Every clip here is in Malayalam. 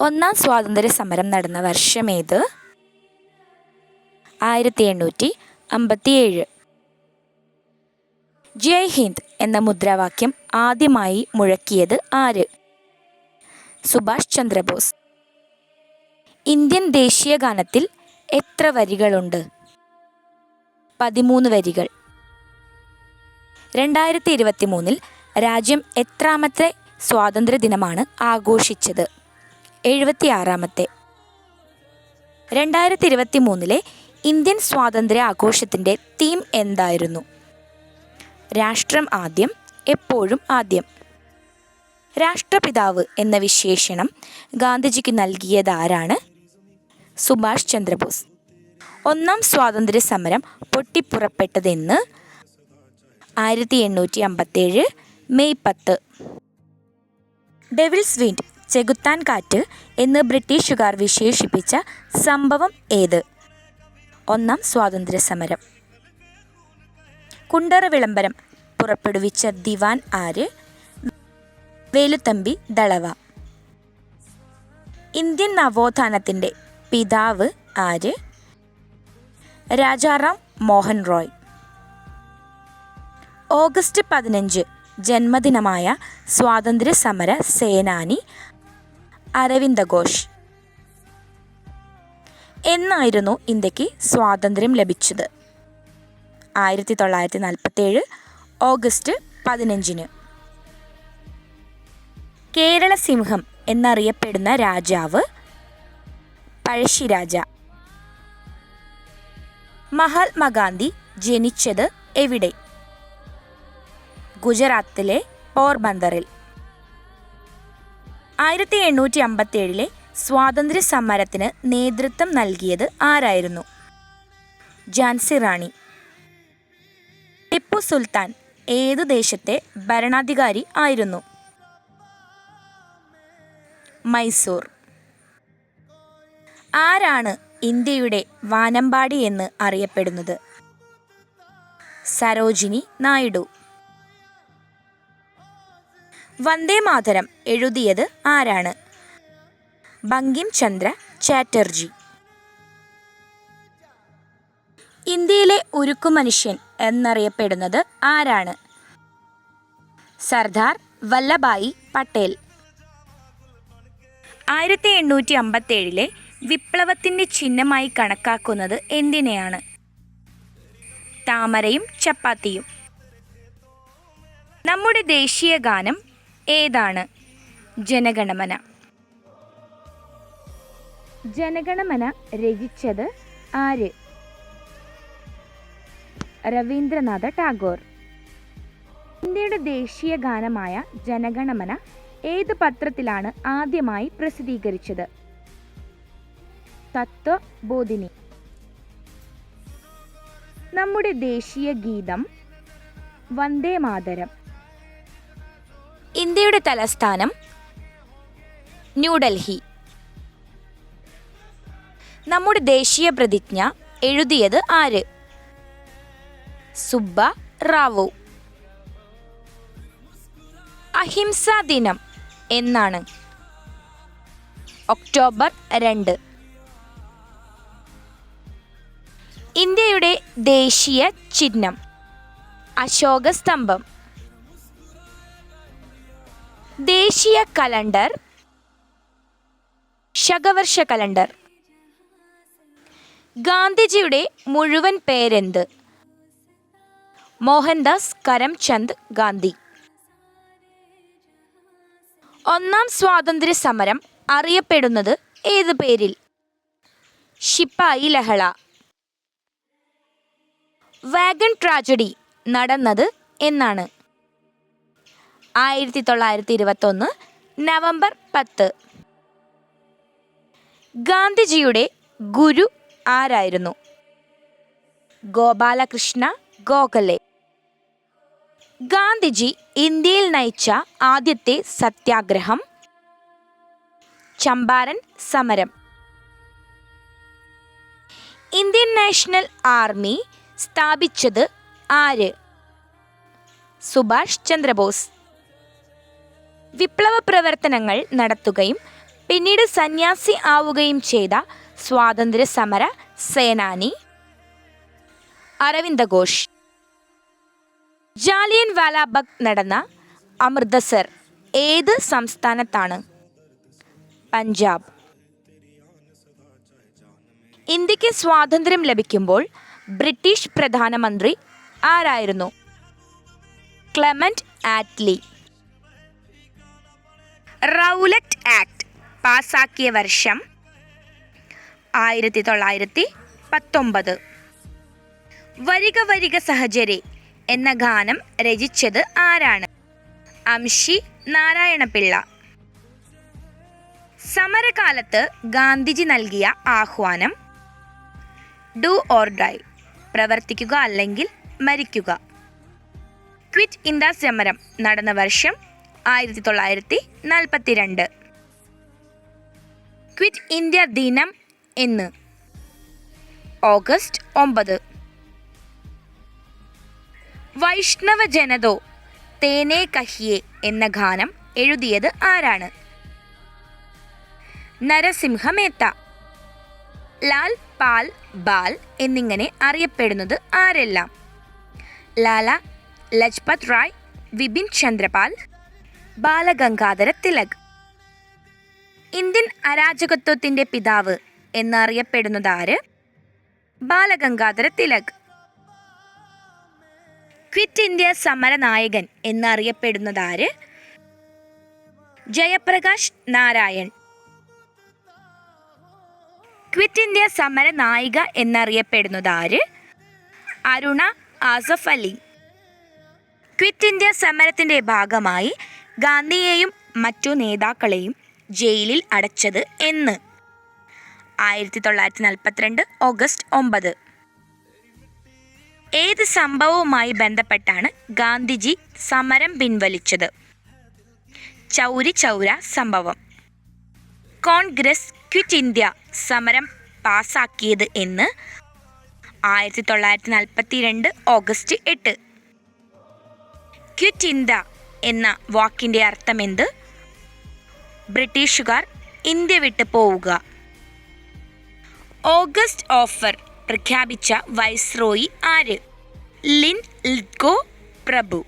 ഒന്നാം സ്വാതന്ത്ര്യ സമരം നടന്ന വർഷമേത് ആയിരത്തി എണ്ണൂറ്റി അമ്പത്തിയേഴ്. ജയ് ഹിന്ദ് എന്ന മുദ്രാവാക്യം ആദ്യമായി മുഴക്കിയത് ആര്? സുഭാഷ് ചന്ദ്രബോസ്. ഇന്ത്യൻ ദേശീയ ഗാനത്തിൽ എത്ര വരികളുണ്ട്? പതിമൂന്ന് വരികൾ. രണ്ടായിരത്തി ഇരുപത്തി മൂന്നിൽ രാജ്യം എത്രാമത്തെ സ്വാതന്ത്ര്യ ദിനമാണ് ആഘോഷിച്ചത്? എഴുപത്തിയാറാമത്തെ. രണ്ടായിരത്തി ഇരുപത്തി മൂന്നിലെ ഇന്ത്യൻ സ്വാതന്ത്ര്യ ആഘോഷത്തിന്റെ തീം എന്തായിരുന്നു? രാഷ്ട്രം ആദ്യം എപ്പോഴും ആദ്യം. രാഷ്ട്രപിതാവ് എന്ന വിശേഷണം ഗാന്ധിജിക്ക് നൽകിയതാരാണ്? സുഭാഷ് ചന്ദ്രബോസ്. ഒന്നാം സ്വാതന്ത്ര്യ സമരം പൊട്ടിപ്പുറപ്പെട്ടതെന്ന് ആയിരത്തി എണ്ണൂറ്റി അമ്പത്തേഴ് മെയ് പത്ത്. ഡെവിൾസ് വിൻഡ് ചെകുത്താൻ കാറ്റ് എന്ന് ബ്രിട്ടീഷുകാർ വിശേഷിപ്പിച്ച സംഭവം ഏത്? ഒന്നാം സ്വാതന്ത്ര്യ സമരം കുണ്ടറ വിളംബരം. പുറപ്പെടുവിച്ച ദിവാൻ ആര്? വേലുത്തമ്പി ദളവ. ഇന്ത്യൻ നവോത്ഥാനത്തിന്റെ പിതാവ് ആര്? രാജാറാം മോഹൻ റോയ്. ഓഗസ്റ്റ് പതിനഞ്ച് ജന്മദിനമായ സ്വാതന്ത്ര്യ സമര സേനാനി അരവിന്ദ ഘോഷ്. എന്നായിരുന്നു ഇന്ത്യയ്ക്ക് സ്വാതന്ത്ര്യം ലഭിച്ചത്? ആയിരത്തി തൊള്ളായിരത്തി നാൽപ്പത്തേഴ് ഓഗസ്റ്റ് പതിനഞ്ചിന്. കേരള സിംഹം എന്നറിയപ്പെടുന്ന രാജാവ് പഴശ്ശിരാജ. മഹാത്മാഗാന്ധി ജനിച്ചത് എവിടെ? ഗുജറാത്തിലെ പോർബന്തറിൽ ആയിരത്തി എണ്ണൂറ്റി അമ്പത്തേഴിലെ സ്വാതന്ത്ര്യ സമരത്തിന് നേതൃത്വം നൽകിയത് ആരായിരുന്നു? ജാൻസി റാണി. ടിപ്പു സുൽത്താൻ ഏത് ദേശത്തെ ഭരണാധികാരി ആയിരുന്നു? മൈസൂർ. ആരാണ് ഇന്ത്യയുടെ വാനമ്പാടി എന്ന് അറിയപ്പെടുന്നത്? സരോജിനി നായിഡു. വന്ദേ മാതരം എഴുതിയത് ആരാണ്? ബങ്കിം ചന്ദ്ര ചാറ്റർജി. ഇന്ത്യയിലെ ഉരുക്കു മനുഷ്യൻ എന്നറിയപ്പെടുന്നത് ആരാണ്? സർദാർ വല്ലഭായി പട്ടേൽ. ആയിരത്തി എണ്ണൂറ്റി അമ്പത്തേഴിലെ വിപ്ലവത്തിന്റെ ചിഹ്നമായി കണക്കാക്കുന്നത് എന്തിനെയാണ്? താമരയും ചപ്പാത്തിയും. നമ്മുടെ ദേശീയ ഗാനം ഏതാണ് ജനഗണമന? ജനഗണമന രചിച്ചത് ആര്? രവീന്ദ്രനാഥ ടാഗോർ. ഇന്ത്യയുടെ ദേശീയ ഗാനമായ ജനഗണമന ഏത് പത്രത്തിലാണ് ആദ്യമായി പ്രസിദ്ധീകരിച്ചത്? തത്വബോധിനി. നമ്മുടെ ദേശീയ ഗീതം വന്ദേ മാതരം. ഇന്ത്യയുടെ തലസ്ഥാനം ന്യൂഡൽഹി. നമ്മുടെ ദേശീയ പ്രതിജ്ഞ എഴുതിയത് ആര്? സുബ്ബ റാവു. അഹിംസാ ദിനം എന്നാണ്. ഒക്ടോബർ രണ്ട്. ഇന്ത്യയുടെ ദേശീയ ചിഹ്നം അശോക സ്തംഭം ദേശീയ കലണ്ടർ ശകവർഷ കലണ്ടർ. ഗാന്ധിജിയുടെ മുഴുവൻ പേരെന്ത്? മോഹൻദാസ് കരംചന്ദ് ഗാന്ധി. ഒന്നാം സ്വാതന്ത്ര്യ സമരം അറിയപ്പെടുന്നത് ഏത് പേരിൽ? ഷിപ്പായി ലഹള. വാഗൺ ട്രാജഡി നടന്നത് എന്നാണ്. ആയിരത്തി തൊള്ളായിരത്തി ഇരുപത്തൊന്ന് നവംബർ പത്ത്. ഗാന്ധിജിയുടെ ഗുരു ആരായിരുന്നു? ഗോപാലകൃഷ്ണ ഗോഖലെ. ഗാന്ധിജി ഇന്ത്യയിൽ നയിച്ച ആദ്യത്തെ സത്യാഗ്രഹം ചമ്പാരൻ സമരം. ഇന്ത്യൻ നാഷണൽ ആർമി സ്ഥാപിച്ചത് ആര്? സുഭാഷ് ചന്ദ്രബോസ്. വിപ്ലവ പ്രവർത്തനങ്ങൾ നടത്തുകയും പിന്നീട് സന്യാസി ആവുകയും ചെയ്ത സ്വാതന്ത്ര്യ സമര സേനാനി അരവിന്ദ ഘോഷ്. ജാലിയൻ വാലാബഗ് നടന്ന അമൃതസർ ഏത് സംസ്ഥാനത്താണ്? പഞ്ചാബ്. ഇന്ത്യയ്ക്ക് സ്വാതന്ത്ര്യം ലഭിക്കുമ്പോൾ ബ്രിട്ടീഷ് പ്രധാനമന്ത്രി ആരായിരുന്നു? Clement Attlee. റൗലറ്റ് ആക്ട് പാസാക്കിയ വർഷം ആയിരത്തി തൊള്ളായിരത്തി പത്തൊമ്പത് വരിക വരിക സഹചരെ എന്ന ഗാനം രചിച്ചത് ആരാണ്? അംഷി നാരായണപിള്ള. സമരകാലത്ത് ഗാന്ധിജി നൽകിയ ആഹ്വാനം ഡു ഓർ ഡൈ പ്രവർത്തിക്കുക അല്ലെങ്കിൽ മരിക്കുക. ക്വിറ്റ് ഇന്ത്യ സമരം നടന്ന വർഷം ആയിരത്തി തൊള്ളായിരത്തി നാൽപ്പത്തിരണ്ട് ക്വിറ്റ് ഇന്ത്യ ദിനം എന്ന്. ഓഗസ്റ്റ് ഒമ്പത്. വൈഷ്ണവ ജനതോ തേനേ കഹിയെ എന്ന ഗാനം എഴുതിയത് ആരാണ്? നരസിംഹമേത്ത ലാൽ പാൽ ബാൽ എന്നിങ്ങനെ അറിയപ്പെടുന്നത് ആരെല്ലാം? ലാല ലജ്പത് റായ് വിപിൻ ചന്ദ്രപാൽ ബാലഗംഗാധര തിലക് ഇന്ത്യൻ അരാജകത്വത്തിന്റെ പിതാവ് എന്നറിയപ്പെടുന്നത് ആര് ബാലഗംഗാധര തിലക് ക്വിറ്റ് ഇന്ത്യ സമര സമരനായകൻ എന്നറിയപ്പെടുന്നത് ആര് ജയപ്രകാശ് നാരായൺ. ക്വിറ്റ് ഇന്ത്യ സമര നായിക എന്നറിയപ്പെടുന്നത് ആര് അരുണ ആസഫ് അലി. ക്വിറ്റ് ഇന്ത്യ സമരത്തിന്റെ ഭാഗമായി ഗാന്ധിയെയും മറ്റു നേതാക്കളെയും ജയിലിൽ അടച്ചത് എന്ന്. ആയിരത്തി തൊള്ളായിരത്തി നാൽപ്പത്തിരണ്ട് ഓഗസ്റ്റ് ഒമ്പത്. ഏത് സംഭവവുമായി ബന്ധപ്പെട്ടാണ് ഗാന്ധിജി സമരം പിൻവലിച്ചത്? ചൗരി ചൗര സംഭവം. കോൺഗ്രസ് ക്വിറ്റ് ഇന്ത്യ സമരം പാസാക്കിയത് എന്ന് ആയിരത്തി തൊള്ളായിരത്തി നാൽപ്പത്തി രണ്ട് ഓഗസ്റ്റ് എട്ട്. ക്വിറ്റ് ഇന്ത്യ എന്ന വാക്കിന്റെ അർത്ഥമെന്ത്? ബ്രിട്ടീഷുകാർ ഇന്ത്യ വിട്ട് പോവുക. ഓഗസ്റ്റ് ഓഫർ പ്രഖ്യാപിച്ച വൈസ്രോയി ആര്? ലിൻ ലിഗോ പ്രഭു.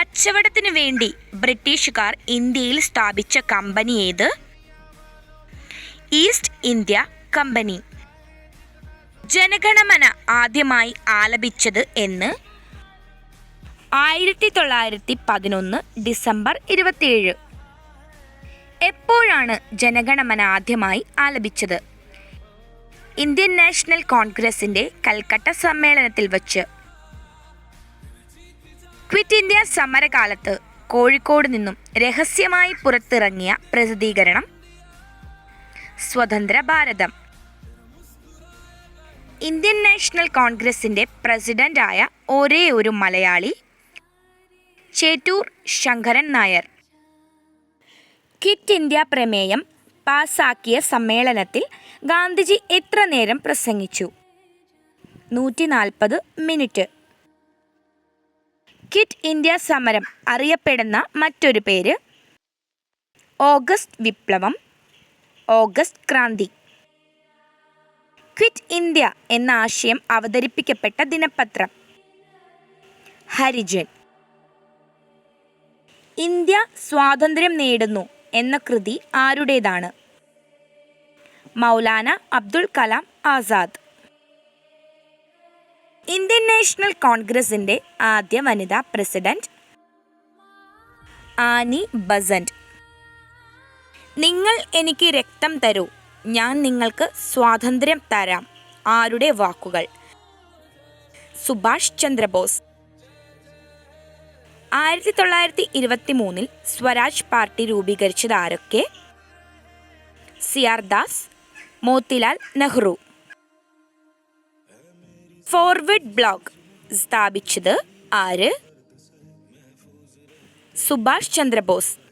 കച്ചവടത്തിനു വേണ്ടി ബ്രിട്ടീഷുകാർ ഇന്ത്യയിൽ സ്ഥാപിച്ച കമ്പനി ഏത്? East India company. ജനഗണമന ആദ്യമായി ആലപിച്ചത് എന്ന് ആയിരത്തി തൊള്ളായിരത്തി പതിനൊന്ന് ഡിസംബർ ഇരുപത്തിയേഴ്. എപ്പോഴാണ് ജനഗണമന ആദ്യമായി ആലപിച്ചത്? ഇന്ത്യൻ നാഷണൽ കോൺഗ്രസിന്റെ കൽക്കട്ട സമ്മേളനത്തിൽ വച്ച്. ക്വിറ്റ് ഇന്ത്യ സമരകാലത്ത് കോഴിക്കോട് നിന്നും രഹസ്യമായി പുറത്തിറങ്ങിയ പ്രസിദ്ധീകരണം സ്വതന്ത്ര ഭാരതം ഇന്ത്യൻ നാഷണൽ കോൺഗ്രസിന്റെ പ്രസിഡന്റായ ഒരേ ഒരു മലയാളി ചേറ്റൂർ ശങ്കരൻ നായർ. കിറ്റ് ഇന്ത്യ പ്രമേയം പാസാക്കിയ സമ്മേളനത്തിൽ ഗാന്ധിജി എത്ര നേരം പ്രസംഗിച്ചു? നൂറ്റി നാൽപ്പത് മിനിറ്റ്. കിറ്റ് ഇന്ത്യ സമരം അറിയപ്പെടുന്ന മറ്റൊരു പേര് ഓഗസ്റ്റ് വിപ്ലവം ഓഗസ്റ്റ് ക്രാന്തി. ക്വിറ്റ് ഇന്ത്യ എന്ന ആശയം അവതരിപ്പിക്കപ്പെട്ട ദിനപത്രം. ഹരിജൻ. ഇന്ത്യ സ്വാതന്ത്ര്യം നേടുന്നു എന്ന കൃതി ആരുടേതാണ്? മൗലാന അബ്ദുൾ കലാം ആസാദ്. ഇന്ത്യൻ നാഷണൽ കോൺഗ്രസിന്റെ ആദ്യ വനിതാ പ്രസിഡന്റ് ആനി ബസന്റ്. നിങ്ങൾ എനിക്ക് രക്തം തരൂ ഞാൻ നിങ്ങൾക്ക് സ്വാതന്ത്ര്യം തരാം ആരുടെ വാക്കുകൾ? സുഭാഷ് ചന്ദ്രബോസ്. ആയിരത്തി തൊള്ളായിരത്തി ഇരുപത്തി മൂന്നിൽ സ്വരാജ് പാർട്ടി രൂപീകരിച്ചത് ആരൊക്കെ? C R Das Motilal Nehru. Forward block സ്ഥാപിച്ചത് ആര്? സുഭാഷ് ചന്ദ്രബോസ്.